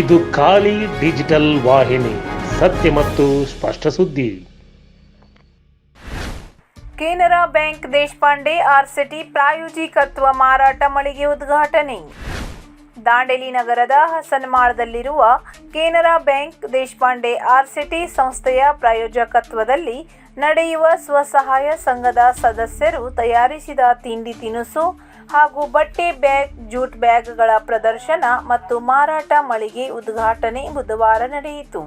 ಇದು ಖಾಲಿ ಡಿಜಿಟಲ್ ವಾಹಿನಿ, ಸತ್ಯ ಮತ್ತು ಸ್ಪಷ್ಟ ಸುದ್ದಿ. Canara bank Deshpande R SETI ಪ್ರಾಯೋಜಿಕತ್ವ ಮಾರಾಟ ಮಳಿಗೆ ಉದ್ಘಾಟನೆ. ದಾಂಡೇಲಿ ನಗರದ ಹಸನ್ಮಾಳದಲ್ಲಿರುವ Canara bank Deshpande R SETI ಸಂಸ್ಥೆಯ ಪ್ರಾಯೋಜಕತ್ವದಲ್ಲಿ ನಡೆಯುವ ಸ್ವಸಹಾಯ ಸಂಘದ ಸದಸ್ಯರು ತಯಾರಿಸಿದ ತಿಂಡಿ ತಿನಿಸು ಹಾಗೂ ಬಟ್ಟೆ ಬ್ಯಾಗ್, ಜೂಟ್ ಬ್ಯಾಗ್ಗಳ ಪ್ರದರ್ಶನ ಮತ್ತು ಮಾರಾಟ ಮಳಿಗೆ ಉದ್ಘಾಟನೆ ಬುಧವಾರ ನಡೆಯಿತು.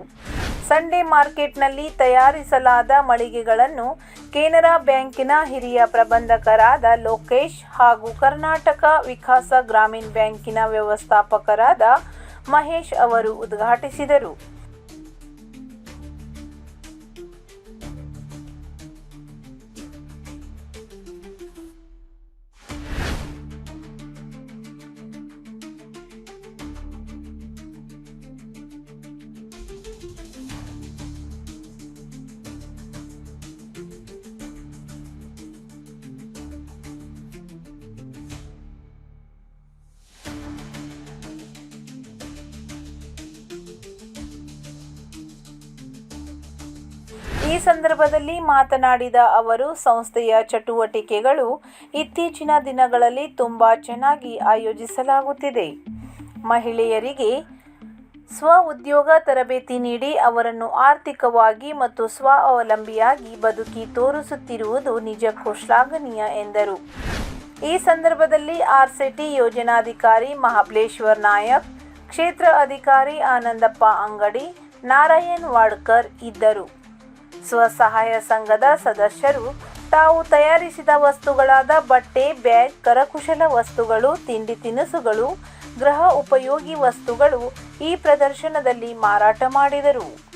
ಸಂಡೇ ಮಾರ್ಕೆಟ್ನಲ್ಲಿ ತಯಾರಿಸಲಾದ ಮಳಿಗೆಗಳನ್ನು ಕೆನರಾ ಬ್ಯಾಂಕಿನ ಹಿರಿಯ ಪ್ರಬಂಧಕರಾದ ಲೋಕೇಶ್ ಹಾಗೂ ಕರ್ನಾಟಕ ವಿಕಾಸ ಗ್ರಾಮೀಣ ಬ್ಯಾಂಕಿನ ವ್ಯವಸ್ಥಾಪಕರಾದ ಮಹೇಶ್ ಅವರು ಉದ್ಘಾಟಿಸಿದರು. ಸಂದರ್ಭದಲ್ಲಿ ಮಾತನಾಡಿದ ಅವರು, ಸಂಸ್ಥೆಯ ಚಟುವಟಿಕೆಗಳು ಇತ್ತೀಚಿನ ದಿನಗಳಲ್ಲಿ ತುಂಬಾ ಚೆನ್ನಾಗಿ ಆಯೋಜಿಸಲಾಗುತ್ತಿದೆ. ಮಹಿಳೆಯರಿಗೆ ಸ್ವ ಉದ್ಯೋಗ ತರಬೇತಿ ನೀಡಿ ಅವರನ್ನು ಆರ್ಥಿಕವಾಗಿ ಮತ್ತು ಸ್ವ ಅವಲಂಬಿಯಾಗಿ ಬದುಕಿ ತೋರಿಸುತ್ತಿರುವುದು ನಿಜಕ್ಕೂ ಶ್ಲಾಘನೀಯ ಎಂದರು. ಈ ಸಂದರ್ಭದಲ್ಲಿ ಆರ್ಸಿಟಿ ಯೋಜನಾಧಿಕಾರಿ ಮಹಾಬಲೇಶ್ವರ್ ನಾಯಕ್, ಕ್ಷೇತ್ರ ಅಧಿಕಾರಿ ಆನಂದಪ್ಪ ಅಂಗಡಿ, ನಾರಾಯಣ್ ವಾಡ್ಕರ್ ಇದ್ದರು. ಸ್ವಸಹಾಯ ಸಂಘದ ಸದಸ್ಯರು, ತಾವು ತಯಾರಿಸಿದ ವಸ್ತುಗಳಾದ ಬಟ್ಟೆ, ಬ್ಯಾಗ್, ಕರಕುಶಲ ವಸ್ತುಗಳು, ತಿಂಡಿ ತಿನಿಸುಗಳು, ಗೃಹ ಉಪಯೋಗಿ ವಸ್ತುಗಳು ಈ ಪ್ರದರ್ಶನದಲ್ಲಿ ಮಾರಾಟ ಮಾಡಿದರು.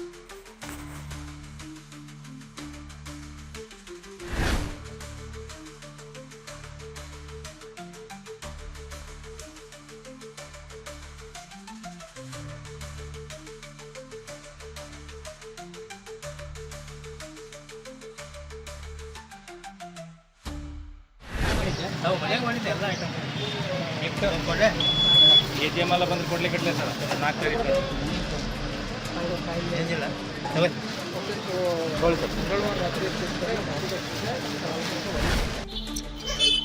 ನಾವು ಮನೆಗೆ ಮಾಡಿದ್ದೆ ಎಲ್ಲ ಐಟಮ್ ಗಿಫ್ಟ್ ಕೊಡೆ ಎ ಟಿ ಎಂ ಎಲ್ಲ ಬಂದ್ರೆ ಕೊಡ್ಲಿಕ್ಕೆ ಇಡ್ಲಿ ಸರ್. ನಾಲ್ಕು ತಾರೀಕು ಏನಿಲ್ಲ.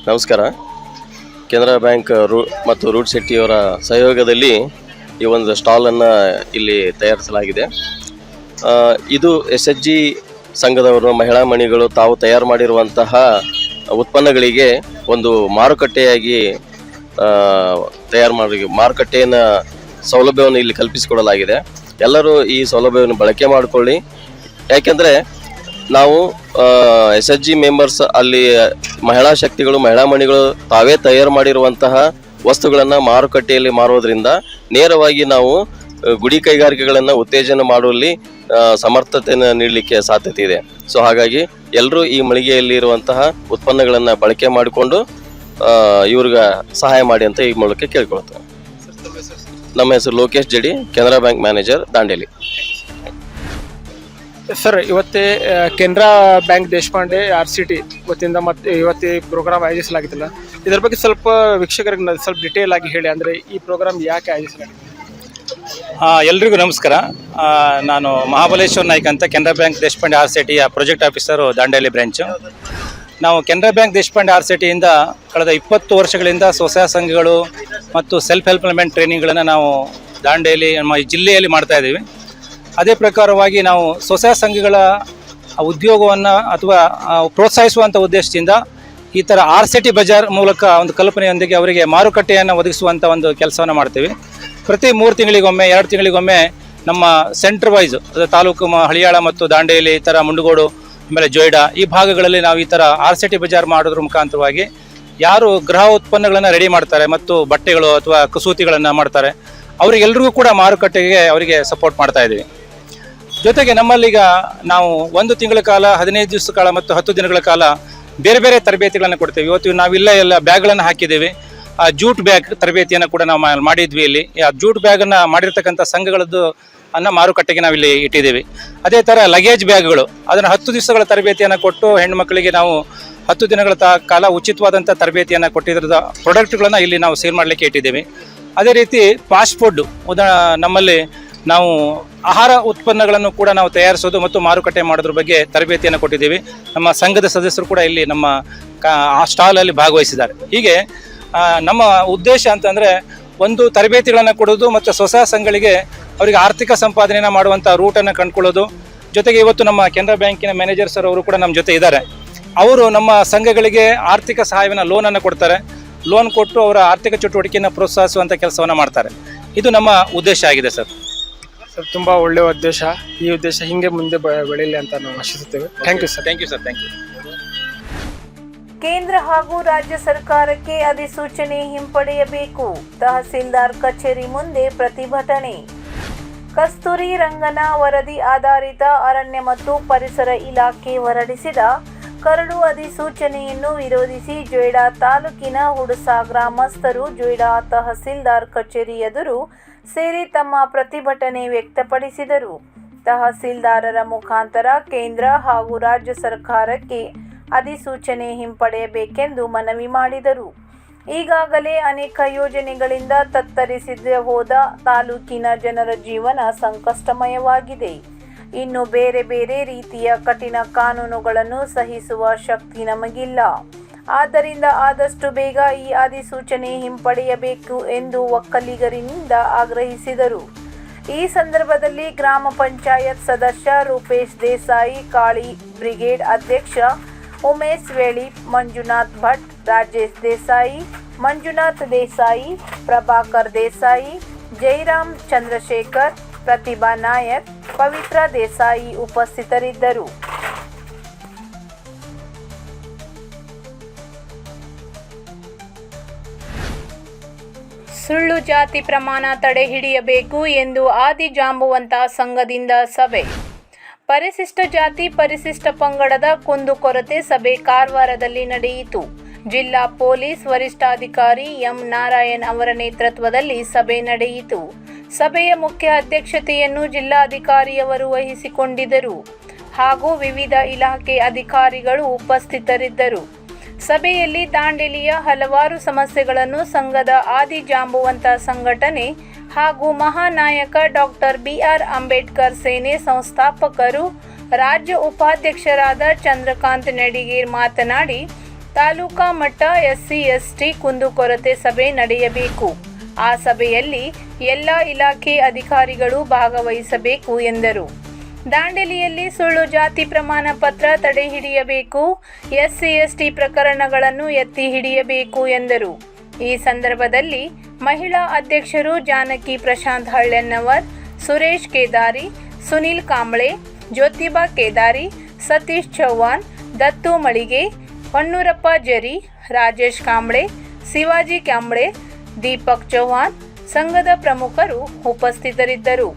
ನಮಸ್ಕಾರ. ಕೆನರಾ ಬ್ಯಾಂಕ್ ರೂ ಮತ್ತು ರೂಟ್ ಶೆಟ್ಟಿಯವರ ಸಹಯೋಗದಲ್ಲಿ ಈ ಒಂದು ಸ್ಟಾಲನ್ನು ಇಲ್ಲಿ ತಯಾರಿಸಲಾಗಿದೆ. ಇದು ಎಸ್ ಎಚ್ ಜಿ ಸಂಘದವರು ಮಹಿಳಾ ಮಣಿಗಳು ತಾವು ತಯಾರು ಮಾಡಿರುವಂತಹ ಉತ್ಪನ್ನಗಳಿಗೆ ಒಂದು ಮಾರುಕಟ್ಟೆಯಾಗಿ ತಯಾರು ಮಾಡಿ ಮಾರುಕಟ್ಟೆಯನ್ನು ಸೌಲಭ್ಯವನ್ನು ಇಲ್ಲಿ ಕಲ್ಪಿಸಿಕೊಡಲಾಗಿದೆ. ಎಲ್ಲರೂ ಈ ಸೌಲಭ್ಯವನ್ನು ಬಳಕೆ ಮಾಡಿಕೊಳ್ಳಿ. ಯಾಕೆಂದರೆ ನಾವು ಎಸ್ ಎಚ್ ಜಿ ಮೆಂಬರ್ಸ್ ಅಲ್ಲಿ ಮಹಿಳಾ ಶಕ್ತಿಗಳು, ಮಹಿಳಾ ಮಣಿಗಳು ತಾವೇ ತಯಾರು ಮಾಡಿರುವಂತಹ ವಸ್ತುಗಳನ್ನು ಮಾರುಕಟ್ಟೆಯಲ್ಲಿ ಮಾರೋದ್ರಿಂದ ನೇರವಾಗಿ ನಾವು ಗುಡಿ ಕೈಗಾರಿಕೆಗಳನ್ನು ಉತ್ತೇಜನ ಮಾಡುವಲ್ಲಿ ಸಮರ್ಥತೆಯನ್ನು ನೀಡಲಿಕ್ಕೆ ಸಾಧ್ಯತೆ ಇದೆ. ಸೊ ಹಾಗಾಗಿ ಎಲ್ಲರೂ ಈ ಮಳಿಗೆಯಲ್ಲಿ ಇರುವಂತಹ ಉತ್ಪನ್ನಗಳನ್ನು ಬಳಕೆ ಮಾಡಿಕೊಂಡು ಇವ್ರಿಗೆ ಸಹಾಯ ಮಾಡಿ ಅಂತ ಈ ಮೂಲಕ ಕೇಳ್ಕೊಳ್ತೇವೆ. ನಮ್ಮ ಹೆಸರು Lokesh Jadi, Canara bank manager Dandeli. Sir, ಇವತ್ತೇ Canara bank Deshpande, R SETI ಇವತ್ತಿಂದ ಮತ್ತೆ ಇವತ್ತು ಪ್ರೋಗ್ರಾಮ್ ಆಯೋಜಿಸಲಾಗಿತ್ತಲ್ಲ. ಇದರ ಬಗ್ಗೆ ಸ್ವಲ್ಪ ವೀಕ್ಷಕರಿಗೆ ಸ್ವಲ್ಪ ಡಿಟೇಲ್ ಆಗಿ ಹೇಳಿ, ಅಂದರೆ ಈ ಪ್ರೋಗ್ರಾಮ್ ಯಾಕೆ ಆಯೋಜಿಸಲಾಗಿದೆ? ಎಲ್ರಿಗೂ ನಮಸ್ಕಾರ. ನಾನು ಮಹಾಬಲೇಶ್ವರ್ ನಾಯ್ಕ ಅಂತ ಕೆನರಾ ಬ್ಯಾಂಕ್ ದೇಶಪಾಂಡೆ ಆರ್ ಸಿಟಿಯ ಪ್ರಾಜೆಕ್ಟ್ ಆಫೀಸರು ದಾಂಡೇಲಿ ಬ್ರಾಂಚು. ನಾವು ಕೆನರಾ ಬ್ಯಾಂಕ್ ದೇಶಪಾಂಡೆ ಆರ್ ಸಿಟಿಯಿಂದ ಕಳೆದ ಇಪ್ಪತ್ತು ವರ್ಷಗಳಿಂದ ಸ್ವಸಹಾಯ ಸಂಘಗಳು ಮತ್ತು ಸೆಲ್ಫ್ ಹೆಲ್ಪ್ಮೆಂಟ್ ಟ್ರೈನಿಂಗ್ಗಳನ್ನು ನಾವು ದಾಂಡೇಲಿ, ನಮ್ಮ ಜಿಲ್ಲೆಯಲ್ಲಿ ಮಾಡ್ತಾ ಇದ್ದೀವಿ. ಅದೇ ಪ್ರಕಾರವಾಗಿ ನಾವು ಸ್ವಸಹಾಯ ಸಂಘಗಳ ಉದ್ಯೋಗವನ್ನು ಅಥವಾ ಪ್ರೋತ್ಸಾಹಿಸುವಂಥ ಉದ್ದೇಶದಿಂದ ಈ ಥರ ಆರ್ ಸಿ ಟಿ ಬಜಾರ್ ಮೂಲಕ ಒಂದು ಕಲ್ಪನೆಯೊಂದಿಗೆ ಅವರಿಗೆ ಮಾರುಕಟ್ಟೆಯನ್ನು ಒದಗಿಸುವಂಥ ಒಂದು ಕೆಲಸವನ್ನು ಮಾಡ್ತೀವಿ. ಪ್ರತಿ ಮೂರು ತಿಂಗಳಿಗೊಮ್ಮೆ, ಎರಡು ತಿಂಗಳಿಗೊಮ್ಮೆ ನಮ್ಮ ಸೆಂಟ್ರ್ ವೈಸ್ ಅಂದರೆ ತಾಲೂಕು ಹಳಿಯಾಳ ಮತ್ತು ದಾಂಡೇಲಿ, ಈ ಥರ ಮುಂಡಗೋಡು, ಆಮೇಲೆ ಜೊಯ್ಡಾ, ಈ ಭಾಗಗಳಲ್ಲಿ ನಾವು ಈ ಥರ ಆರ್ ಸಿ ಟಿ ಬಜಾರ್ ಮಾಡೋದ್ರ ಮುಖಾಂತರವಾಗಿ ಯಾರು ಗೃಹ ಉತ್ಪನ್ನಗಳನ್ನು ರೆಡಿ ಮಾಡ್ತಾರೆ ಮತ್ತು ಬಟ್ಟೆಗಳು ಅಥವಾ ಕಸೂತಿಗಳನ್ನು ಮಾಡ್ತಾರೆ, ಅವರಿಗೆಲ್ರಿಗೂ ಕೂಡ ಮಾರುಕಟ್ಟೆಗೆ ಅವರಿಗೆ ಸಪೋರ್ಟ್ ಮಾಡ್ತಾ ಇದ್ದೀವಿ. ಜೊತೆಗೆ ನಮ್ಮಲ್ಲೀಗ ನಾವು ಒಂದು ತಿಂಗಳ ಕಾಲ, ಹದಿನೈದು ದಿವಸ ಕಾಲ ಮತ್ತು ಹತ್ತು ದಿನಗಳ ಕಾಲ ಬೇರೆ ಬೇರೆ ತರಬೇತಿಗಳನ್ನು ಕೊಡ್ತೇವೆ. ಇವತ್ತು ನಾವಿಲ್ಲ ಎಲ್ಲ ಬ್ಯಾಗ್ಗಳನ್ನು ಹಾಕಿದ್ದೇವೆ. ಆ ಜೂಟ್ ಬ್ಯಾಗ್ ತರಬೇತಿಯನ್ನು ಕೂಡ ನಾವು ಮಾಡಿದ್ವಿ ಇಲ್ಲಿ. ಆ ಜೂಟ್ ಬ್ಯಾಗನ್ನು ಮಾಡಿರ್ತಕ್ಕಂಥ ಸಂಘಗಳದ್ದು ಅನ್ನ ಮಾರುಕಟ್ಟೆಗೆ ನಾವಿಲ್ಲಿ ಇಟ್ಟಿದ್ದೀವಿ. ಅದೇ ಥರ ಲಗೇಜ್ ಬ್ಯಾಗ್ಗಳು, ಅದನ್ನು ಹತ್ತು ದಿವಸಗಳ ತರಬೇತಿಯನ್ನು ಕೊಟ್ಟು ಹೆಣ್ಮಕ್ಳಿಗೆ ನಾವು ಹತ್ತು ದಿನಗಳ ತ ಕಾಲ ಉಚಿತವಾದಂಥ ತರಬೇತಿಯನ್ನು ಕೊಟ್ಟಿದ್ರದ ಪ್ರಾಡಕ್ಟ್ಗಳನ್ನು ಇಲ್ಲಿ ನಾವು ಸೇಲ್ ಮಾಡಲಿಕ್ಕೆ ಇಟ್ಟಿದ್ದೀವಿ. ಅದೇ ರೀತಿ ಫಾಸ್ಟ್ ಫುಡ್ ಉದಾ ನಮ್ಮಲ್ಲಿ ನಾವು ಆಹಾರ ಉತ್ಪನ್ನಗಳನ್ನು ಕೂಡ ನಾವು ತಯಾರಿಸೋದು ಮತ್ತು ಮಾರುಕಟ್ಟೆ ಮಾಡೋದ್ರ ಬಗ್ಗೆ ತರಬೇತಿಯನ್ನು ಕೊಟ್ಟಿದ್ದೀವಿ. ನಮ್ಮ ಸಂಘದ ಸದಸ್ಯರು ಕೂಡ ಇಲ್ಲಿ ನಮ್ಮ ಕಾ ಆ ಸ್ಟಾಲಲ್ಲಿ ಭಾಗವಹಿಸಿದ್ದಾರೆ. ಹೀಗೆ ನಮ್ಮ ಉದ್ದೇಶ ಅಂತಂದರೆ ಒಂದು ತರಬೇತಿಗಳನ್ನು ಕೊಡೋದು ಮತ್ತು ಸ್ವಸಹಾಯ ಸಂಘಗಳಿಗೆ ಅವರಿಗೆ ಆರ್ಥಿಕ ಸಂಪಾದನೆಯನ್ನು ಮಾಡುವಂಥ ರೂಟನ್ನು ಕಂಡುಕೊಳ್ಳೋದು. ಜೊತೆಗೆ ಇವತ್ತು ನಮ್ಮ ಕೆನರಾ ಬ್ಯಾಂಕಿನ ಮ್ಯಾನೇಜರ್ ಸರ್ ಅವರು ಕೂಡ ನಮ್ಮ ಜೊತೆ ಇದ್ದಾರೆ. ಅವರು ನಮ್ಮ ಸಂಘಗಳಿಗೆ ಆರ್ಥಿಕ ಸಹಾಯವನ್ನು ಲೋನನ್ನು ಕೊಡ್ತಾರೆ. ಲೋನ್ ಕೊಟ್ಟು ಅವರ ಆರ್ಥಿಕ ಚಟುವಟಿಕೆಯನ್ನು ಪ್ರೋತ್ಸಾಹಿಸುವಂಥ ಕೆಲಸವನ್ನು ಮಾಡ್ತಾರೆ. ಇದು ನಮ್ಮ ಉದ್ದೇಶ ಆಗಿದೆ ಸರ್ ಸರ್ ತುಂಬ ಒಳ್ಳೆಯ ಉದ್ದೇಶ. ಈ ಉದ್ದೇಶ ಹಿಂಗೆ ಮುಂದೆ ಬೆಳೆಯಲಿ ಬೆಳೀಲಿ ಅಂತ ನಾವು ಆಶಿಸುತ್ತೇವೆ. Thank you sir thank you sir thank you ಕೇಂದ್ರ ಹಾಗೂ ರಾಜ್ಯ ಸರ್ಕಾರಕ್ಕೆ ಅಧಿಸೂಚನೆ ಹಿಂಪಡೆಯಬೇಕು. ತಹಸೀಲ್ದಾರ್ ಕಚೇರಿ ಮುಂದೆ ಪ್ರತಿಭಟನೆ. ಕಸ್ತೂರಿ ರಂಗನ ವರದಿ ಆಧಾರಿತ ಅರಣ್ಯ ಮತ್ತು ಪರಿಸರ ಇಲಾಖೆ ಹೊರಡಿಸಿದ ಕರಡು ಅಧಿಸೂಚನೆಯನ್ನು ವಿರೋಧಿಸಿ ಜೊಯ್ಡಾ ತಾಲೂಕಿನ ಹುಡುಸಾ ಗ್ರಾಮಸ್ಥರು ಜೊಯ್ಡಾ ತಹಸೀಲ್ದಾರ್ ಕಚೇರಿ ಎದುರು ಸೇರಿ ತಮ್ಮ ಪ್ರತಿಭಟನೆ ವ್ಯಕ್ತಪಡಿಸಿದರು. ತಹಸೀಲ್ದಾರರ ಮುಖಾಂತರ ಕೇಂದ್ರ ಹಾಗೂ ರಾಜ್ಯ ಸರ್ಕಾರಕ್ಕೆ ಅಧಿಸೂಚನೆ ಹಿಂಪಡೆಯಬೇಕೆಂದು ಮನವಿ ಮಾಡಿದರು. ಈಗಾಗಲೇ ಅನೇಕ ಯೋಜನೆಗಳಿಂದ ತತ್ತರಿಸಿದ ಹೋದ ತಾಲೂಕಿನ ಜನರ ಜೀವನ ಸಂಕಷ್ಟಮಯವಾಗಿದೆ. ಇನ್ನು ಬೇರೆ ಬೇರೆ ರೀತಿಯ ಕಠಿಣ ಕಾನೂನುಗಳನ್ನು ಸಹಿಸುವ ಶಕ್ತಿ ನಮಗಿಲ್ಲ. ಆದ್ದರಿಂದ ಆದಷ್ಟು ಬೇಗ ಈ ಅಧಿಸೂಚನೆ ಹಿಂಪಡೆಯಬೇಕು ಎಂದು ಒಕ್ಕಲಿಗರಿನಿಂದ ಆಗ್ರಹಿಸಿದರು. ಈ ಸಂದರ್ಭದಲ್ಲಿ ಗ್ರಾಮ ಪಂಚಾಯತ್ ಸದಸ್ಯ ರೂಪೇಶ್ ದೇಸಾಯಿ, ಕಾಳಿ ಬ್ರಿಗೇಡ್ ಅಧ್ಯಕ್ಷ ಉಮೇಶ್ ವೇಳಿ, ಮಂಜುನಾಥ್ ಭಟ್, ರಾಜೇಶ್ ದೇಸಾಯಿ, ಮಂಜುನಾಥ್ ದೇಸಾಯಿ, ಪ್ರಭಾಕರ್ ದೇಸಾಯಿ, ಜೈರಾಮ್ ಚಂದ್ರಶೇಖರ್, ಪ್ರತಿಭಾ ನಾಯಕ್, ಪವಿತ್ರ ದೇಸಾಯಿ ಉಪಸ್ಥಿತರಿದ್ದರು. ಸುಳ್ಳು ಜಾತಿ ಪ್ರಮಾಣ ತಡೆ ಹಿಡಿಯಬೇಕು ಎಂದು ಆದಿ ಜಾಂಬುವಂತ ಸಂಘದಿಂದ ಸಭೆ. ಪರಿಶಿಷ್ಟ ಜಾತಿ, ಪರಿಶಿಷ್ಟ ಪಂಗಡದ ಕುಂದುಕೊರತೆ ಸಭೆ ಕಾರವಾರದಲ್ಲಿ ನಡೆಯಿತು. ಜಿಲ್ಲಾ ಪೊಲೀಸ್ ವರಿಷ್ಠಾಧಿಕಾರಿ ಎಂ ನಾರಾಯಣ್ ಅವರ ನೇತೃತ್ವದಲ್ಲಿ ಸಭೆ ನಡೆಯಿತು. ಸಭೆಯ ಮುಖ್ಯ ಅಧ್ಯಕ್ಷತೆಯನ್ನು ಜಿಲ್ಲಾಧಿಕಾರಿಯವರು ವಹಿಸಿಕೊಂಡಿದ್ದರು. ಹಾಗೂ ವಿವಿಧ ಇಲಾಖೆ ಅಧಿಕಾರಿಗಳು ಉಪಸ್ಥಿತರಿದ್ದರು. ಸಭೆಯಲ್ಲಿ ದಾಂಡೇಲಿಯ ಹಲವಾರು ಸಮಸ್ಯೆಗಳನ್ನು ಸಂಘದ ಆದಿ ಜಾಂಬುವಂತ ಸಂಘಟನೆ ಹಾಗೂ ಮಹಾನಾಯಕ ಡಾಕ್ಟರ್ ಬಿಆರ್ ಅಂಬೇಡ್ಕರ್ ಸೇನೆ ಸಂಸ್ಥಾಪಕರು, ರಾಜ್ಯ ಉಪಾಧ್ಯಕ್ಷರಾದ ಚಂದ್ರಕಾಂತ್ ನಡಿಗೇರ್ ಮಾತನಾಡಿ, ತಾಲೂಕಾ ಮಟ್ಟ ಎಸ್ಸಿ, ಎಸ್ಟಿ ಕುಂದುಕೊರತೆ ಸಭೆ ನಡೆಯಬೇಕು. ಆ ಸಭೆಯಲ್ಲಿ ಎಲ್ಲ ಇಲಾಖೆ ಅಧಿಕಾರಿಗಳು ಭಾಗವಹಿಸಬೇಕು ಎಂದರು. ದಾಂಡೇಲಿಯಲ್ಲಿ ಸುಳ್ಳು ಜಾತಿ ಪ್ರಮಾಣ ಪತ್ರ ತಡೆ ಹಿಡಿಯಬೇಕು, ಎಸ್ಸಿ, ಎಸ್ಟಿ ಪ್ರಕರಣಗಳನ್ನು ಎತ್ತಿ ಹಿಡಿಯಬೇಕು ಎಂದರು. ಈ ಸಂದರ್ಭದಲ್ಲಿ ಮಹಿಳಾ ಅಧ್ಯಕ್ಷರು ಜಾನಕಿ ಪ್ರಶಾಂತ್ ಹಳ್ಳೆನ್ನವರ್, ಸುರೇಶ್ ಕೇದಾರಿ, ಸುನಿಲ್ ಕಾಂಬ್ಳೆ, ಜ್ಯೋತಿಬಾ ಕೇದಾರಿ, ಸತೀಶ್ ಚೌಹಾಣ್, ದತ್ತು ಮಳಿಗೆ, ಹೊನ್ನೂರಪ್ಪ ಜರಿ, ರಾಜೇಶ್ ಕಾಂಬ್ಳೆ, ಶಿವಾಜಿ ಕಾಂಬ್ಳೆ, ದೀಪಕ್ ಚೌಹಾಣ್, ಸಂಘದ ಪ್ರಮುಖರು ಉಪಸ್ಥಿತರಿದ್ದರು.